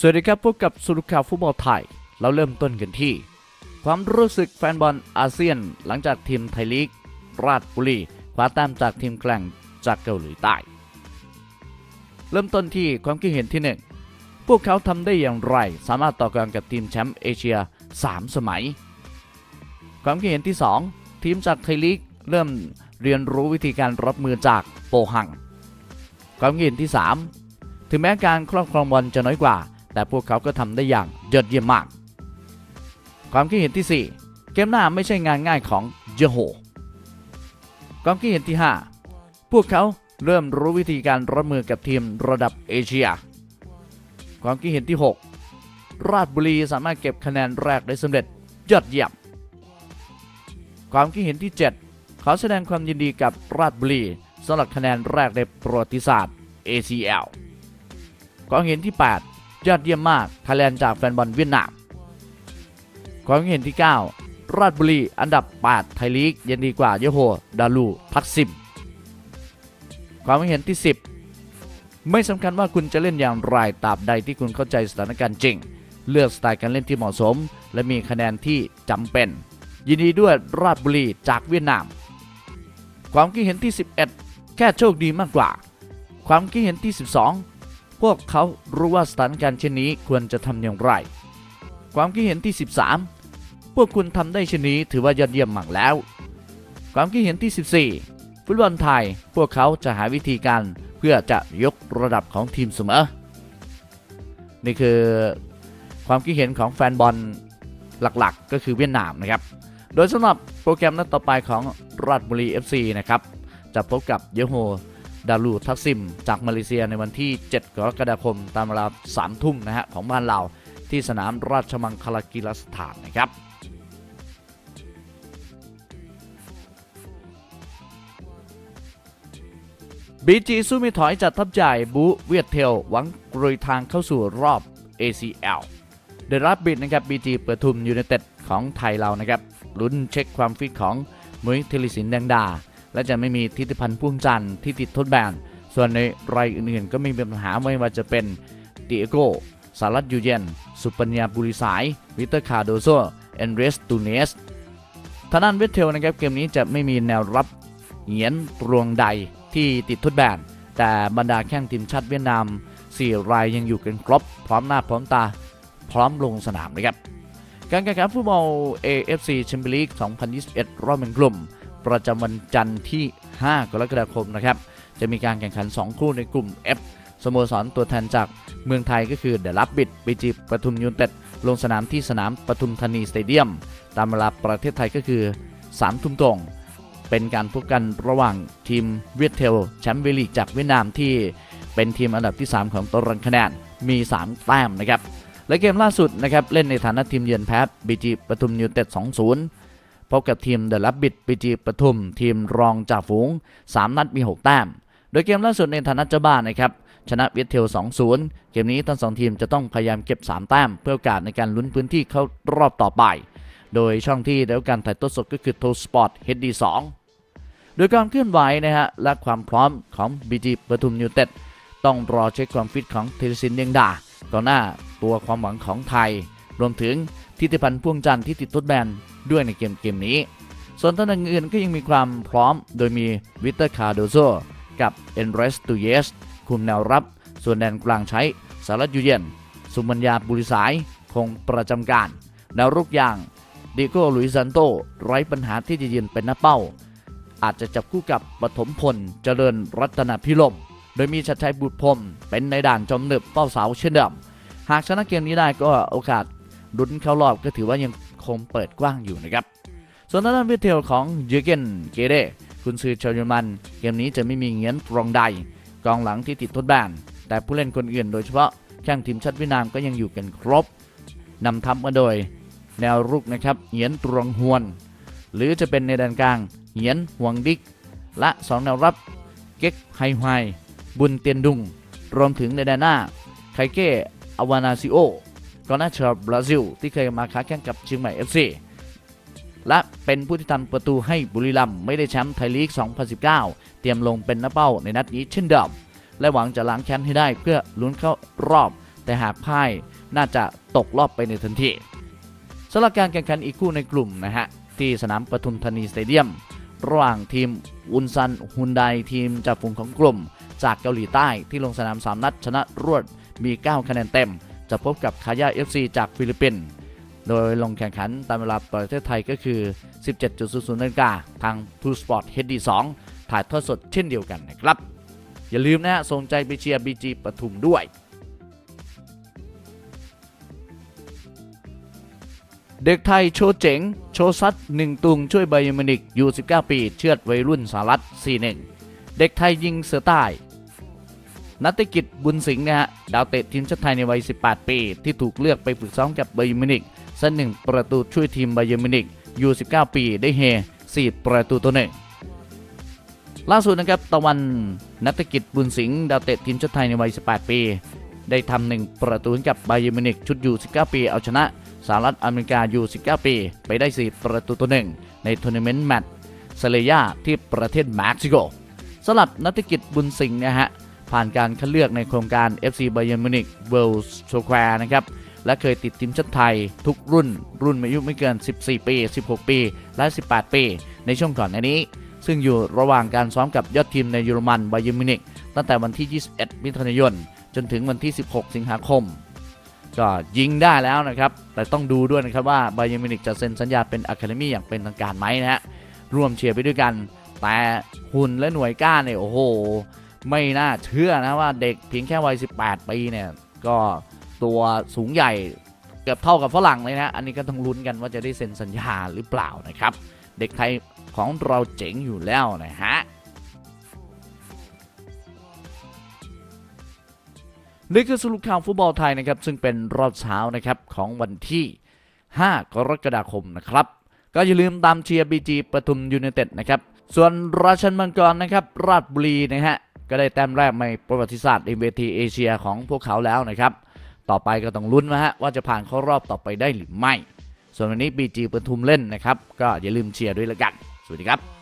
สวัสดีครับพบกับสุรุข่าวฟุตบอลไทย เราเริ่มต้นกันที่ ความรู้สึกแฟนบอลอาเซียน หลังจากทีมไทยลีก ราชบุรีคว้าแต้มจากทีมแกร่งจากเกาหลีใต้ เริ่มต้นที่ความคิดเห็นที่หนึ่งพวกเขาทำได้อย่างไร สามารถต่อกรกับทีมแชมป์เอเชีย 3 สมัย ความคิดเห็นที่ 2 ทีมจากไทยลีกเริ่มเรียนรู้วิธีการรับมือจากโปหัง ความคิดเห็นที่ 3 ถึงแม้การครอบครองบอลจะน้อยกว่า แต่พวกเขาก็ทำได้อย่างยอดเยี่ยมมาก ความคิดเห็นที่ 4 เกมหน้าไม่ใช่งานง่ายของเจโฮความคิดเห็นที่ 5 พวกเขาเริ่มรู้วิธีการรับมือกับทีมระดับเอเชีย ความคิดเห็นที่ 6 ราชบุรีสามารถเก็บคะแนนแรกได้สำเร็จยอดเยี่ยม ความคิดเห็นที่ 7 ขอแสดงความยินดีกับราชบุรีสำหรับคะแนนแรกในประวัติศาสตร์ ACL ความเห็นที่ 8 ยอดเยี่ยมมากคะแลนนจากแฟนบอลเวียดนาม ความเห็นที่ 9 ราชบุรีอันดับ 8 ไทยลีกยังดีกว่าโยโฮดาลูทักซิม ความเห็นที่ 10 ไม่สำคัญว่าคุณจะเล่นอย่างไรตราบใดที่คุณเข้าใจสถานการณ์จริง เลือกสไตล์การเล่นที่เหมาะสม และมีคะแนนที่จำเป็น ยินดีด้วยราชบุรีจากเวียดนาม ความคิดเห็นที่ 11 แค่โชคดีมากกว่า ความคิดเห็นที่ 12 พวกเขารู้ว่าสถานการณ์เช่นนี้ควรจะทำอย่างไร ความคิดเห็นที่ 13 พวกคุณทำได้เช่นนี้ถือว่ายอดเยี่ยมมากแล้ว ความคิดเห็นที่ 14 ฟุตบอลไทยพวกเขาจะหาวิธีการเพื่อจะยกระดับของทีมเสมอ นี่คือความคิดเห็นของแฟนบอลหลักๆก็คือเวียดนามนะครับ โดยสำหรับโปรแกรมนัดต่อไปของราชบุรี FC นะครับ จะพบกับเยโฮ ดาลูทักซิม จากมาเลเซียในวันที่ 7 กรกฎาคม ตามเวลา 3 ทุ่มนะฮะของบ้านเราที่สนามราชมังคลากีฬาสถานนะครับบีจีสู้ไม่ถอยจัดทัพใหญ่บูเวียดเทลหวังกรุยทางเข้าสู่รอบ ACL เดรับบิดนะครับบีจีเปิดทุมยูไนเต็ดของไทยเรานะครับลุ้นเช็คความฟิตของมุ้ยเทลิสินแดงดา และจะไม่มีทิติพันธ์พ่วงจันทร์ที่ติดทดแบน ส่วนในรายอื่นๆ ก็ไม่มีปัญหาไม่ว่าจะเป็นเดียโกสารัตยูเยน สุปัญญาบุริสาย วิเตอร์คาโดโซ เอนเรสตูเนสทางด้านเวทเทลนะครับเกมนี้จะไม่มีแนวรับเหงียนรวงใดที่ติดทดแบน แต่บรรดาแข้งทีมชาติเวียดนาม 4 รายยังอยู่กันครบ พร้อมหน้าพร้อมตา พร้อมลงสนามนะครับการแข่งขันฟุตบอล AFC แชมเปี้ยนลีก 2021 รอบเป็นกลุ่ม ประจำวันจันทร์ที่ 5 กรกฎาคมนะครับ จะมีการแข่งขัน 2 คู่ในกลุ่ม F สโมสรตัวแทนจากเมืองไทยก็คือเดลับบิดบีจีปทุมยูนเต็ดลงสนามที่สนามปทุมธานีสเตเดียม ตามเวลาประเทศไทยก็คือ3ทุ่มตรง เป็นการพบกันระหว่างทีมเวียดเทลแชมป์เวลีกจากเวียดนามที่เป็นทีมอันดับที่ 3 ของตารางคะแนนมี 3 แต้มนะครับ และเกมล่าสุดนะครับ เล่นในฐานะทีมเยือนแพ้บีจีปทุมยูนเต็ด 2-0 พบกับทีมเดลับบิดบีจีปทุม ทีมรองจ่าฝูง 3 นัดมี 6 แต้ม โดยเกมล่าสุดในฐานะเจ้าบ้านนะครับ ชนะเวียดเทล 2-0 เกมนี้ทั้งสองทีมจะต้องพยายามเก็บ 3 แต้ม เพื่อโอกาสในการลุ้นพื้นที่เข้ารอบต่อไป โดยช่องที่ได้รับการถ่ายทอดสดก็คือ t o Sport HD 2โดยการเคลื่อนไหวนะฮะและความพร้อมของบีจีปทุมยูเต็ดต้องรอเช็คความฟิตของเทเลซินเดียงดาก่อนหน้าตัวความหวังของไทย รวมถึง ทิติพันธ์พ่วงจันทร์ที่ติดทดแบนด้วยในเกมเกมนี้ ส่วนตำแหน่งอื่นก็ยังมีความพร้อมโดยมีวิเตอร์คาโดโซกับเอนเรสตูเยสคุมแนวรับ ส่วนแดนกลางใช้สารัตยูเยนสุมัญญาบุริสายคงประจำการ แนวรุกอย่างดิโก้ลุยซันโตไร้ปัญหาที่จะยืนเป็นหน้าเป้า อาจจะจับคู่กับปฐมพลเจริญรัตนพิลมโดยมีชัดชัยบุตรพรมเป็นในด่านจอมหนึบเป้าเสาเช่นเดิม หากชนะเกมนี้ได้ก็โอกาส ลุ้นเข้ารอบก็ถือว่ายังคงเปิดกว้างอยู่นะครับ ส่วนด้านวทเทลของเยเกนเกเรคุณซือชาวเยอรมัน เกมนี้จะไม่มีเงียนตรองใด กองหลังที่ติดทดแบนแต่ผู้เล่นคนอื่นโดยเฉพาะแข้งทีมชาติเวียดนามก็ยังอยู่กันครบนำทัพมาโดย แนวรุกนะครับเหียนตรองฮวน หรือจะเป็นในแดนกลางเหียนหวงดิก และสองแนวรับเก็กไฮไฮบุญเตียนดุง รวมถึงในแดนหน้าไคเกะอวานาซิโอ กองหน้าชาวบราซิล ที่เคยมาค้าแข่งกับเชียงใหม่ FC และเป็นผู้ที่ทำประตูให้บุรีรัมย์ไม่ได้แชมป์ไทยลีก 2019 เตรียมลงเป็นนักเป้าในนัดนี้เช่นเดิมและหวังจะล้างแค้นให้ได้เพื่อลุ้นเข้ารอบ แต่หากพ่ายน่าจะตกรอบไปในทันทีสำหรับการแข่งขันอีกคู่ในกลุ่มนะฮะที่สนามปทุมธานีสเตเดียม ระหว่างทีมอุนซันฮุนไดทีมจากฝูงของกลุ่ม จากเกาหลีใต้ที่ลงสนาม 3 นัดชนะรวดมี 9 คะแนนเต็ม จะพบกับคายา FC จากฟิลิปปินส์ โดยลงแข่งขันตามเวลาประเทศไทยก็คือ 17.00นกาทาง True Sport HD 2 ถ่ายทอดสดเช่นเดียวกันนะครับ อย่าลืมนะฮะส่งใจไปเชียร์ BG ปทุมด้วย เด็กไทยโชว์เจ๋ง โชว์ซัดหนึ่งตุงช่วยไบยอร์มินิกอยู่19 ปี เชือดวัยรุ่นสหรัฐ 4-1 เด็กไทยยิงเสือใต้ นัตกิจบุญสิงห์นะฮะดาวเตะทีมชาติไทยในวัย 18 ปี ที่ถูกเลือกไปฝึกซ้อมกับไบเยอร์มินิกสักหนึ่งประตูช่วยทีมไบเยอร์มินิกอยู่19 ปีได้เฮ4ประตูต่อหนึ่งล่าสุดนะครับตะวันนัตกิจบุญสิงห์ดาวเตะทีมชาติไทยในวัย 18 ปี ได้ทำหนึ่งประตูกับไบเยอร์มินิกชุดอยู่19 ปีเอาชนะสหรัฐอเมริกาอยู่19 ปี ไปได้ 4 ประตูต่อหนึ่งในทัวร์นาเมนต์แมตช์เซเลยาที่ประเทศเม็กซิโกสำหรับนัตกิจบุญสิงห์นะฮะ ผ่านการคัดเลือกในโครงการ FC Bayern Munich World Square นะครับ และเคยติดทีมชาติไทยทุกรุ่น รุ่นอายุไม่เกิน 14 ปี 16 ปี และ 18 ปี ในช่วงก่อนหน้านี้ ซึ่งอยู่ระหว่างการซ้อมกับยอดทีมในเยอรมันไบเยอร์มินิกตั้งแต่วันที่ 21 มิถุนายน จนถึงวันที่ 16 สิงหาคม ก็ยิงได้แล้วนะครับ แต่ต้องดูด้วยนะครับว่าไบเยอร์มินิกจะเซ็นสัญญาเป็นอะคาเดมี่อย่างเป็นทางการไหมนะฮะร่วมเชียร์ไปด้วยกัน แต่หุ่นและหน่วยก้านเนี่ยโอ้โห ไม่น่าเชื่อนะว่าเด็กเพียงแค่วัย 18 ปีเนี่ย ก็ตัวสูงใหญ่เกือบเท่ากับฝรั่งเลยนะ อันนี้ก็ต้องลุ้นกันว่าจะได้เซ็นสัญญาหรือเปล่านะครับ เด็กไทยของเราเจ๋งอยู่แล้วนะฮะนี่คือสรุปข่าวฟุตบอลไทยนะครับ ซึ่งเป็นรอบเช้านะครับของวันที่ 5 กรกฎาคมนะครับ ก็อย่าลืมตามเชียร์บีจีปทุมยูไนเต็ดนะครับ ส่วนราชันมังกรนะครับ ราชบุรีนะฮะ ก็ได้แต้มแรกในประวัติศาสตร์ในเวทีเอเชียของพวกเขาแล้วนะครับ ต่อไปก็ต้องลุ้นนะฮะว่าจะผ่านเข้ารอบต่อไปได้หรือไม่ ส่วนวันนี้บีจีปทุมเล่นนะครับ ก็อย่าลืมเชียร์ด้วยละกัน สวัสดีครับ